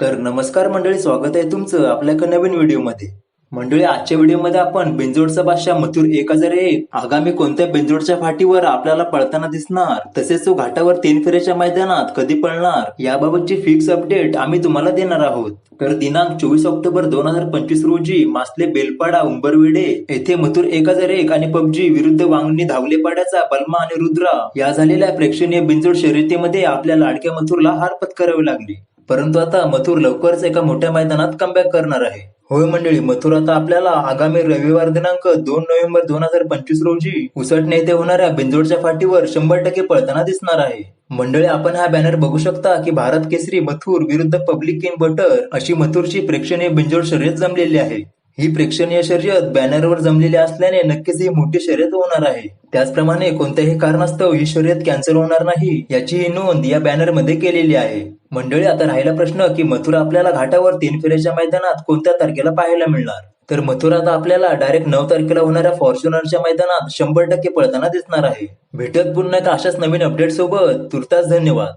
तर नमस्कार मंडळी स्वागत आहे तुमचं आपल्या एका नवीन व्हिडिओमध्ये. मंडळी आजच्या व्हिडिओमध्ये आपण बेंजोडचा बादशाह मथुर एक हजार एक आगामी कोणत्या बेंजोडच्या फाटीवर आपल्याला पळताना दिसणार तसेच तो घाटावर तीन फेऱ्याच्या मैदानात कधी पळणार याबाबतची फिक्स अपडेट आम्ही तुम्हाला देणार आहोत. तर दिनांक चोवीस ऑक्टोबर दोन हजार पंचवीस रोजी मासले बेलपाडा उंबरविडे येथे मथुर एक हजार एक आणि पबजी विरुद्ध वांगणी धावलेपाड्याचा बलमा आणि रुद्रा या झालेल्या प्रेक्षणीय बिंजोड शर्यतीमध्ये आपल्या लाडक्या मथुरला हार पत्करावी लागली. परंतु आता मथुर लवकरच एका मोठ्या मैदानात कमबॅक करणार आहे. होय मंडळी मथुर आता आपल्याला आगामी रविवार दिनांक दोन नोव्हेंबर दोन हजार पंचवीस रोजी उसटणे येथे होणाऱ्या बिंजोडच्या फाटीवर शंभर टक्के पळताना दिसणार आहे. मंडळी आपण हा बॅनर बघू शकता की भारत केसरी मथुर विरुद्ध पब्लिक इन बटर अशी मथुरची प्रेक्षणीय बिंजोड शर्यत जमलेली आहे. ही प्रेक्षणीय शर्यत बॅनरवर जमलेली असल्याने नक्कीच ही मोठी शर्यत होणार आहे. त्याचप्रमाणे कोणत्याही कारणास्तव ही शर्यत कॅन्सल होणार नाही याचीही नोंद या बॅनरमध्ये केलेली आहे. मंडळी आता राहिला प्रश्न की मथुरा आपल्याला घाटावर तीन फेऱ्याच्या मैदानात कोणत्या तारखेला पाहायला मिळणार? तर मथुरा आता आपल्याला डायरेक्ट नऊ तारखेला होणाऱ्या फॉर्च्युनरच्या मैदानात शंभर टक्के पळताना दिसणार आहे. भेटत पुन्हा एका अशाच नवीन अपडेट सोबत. तुर्तास धन्यवाद.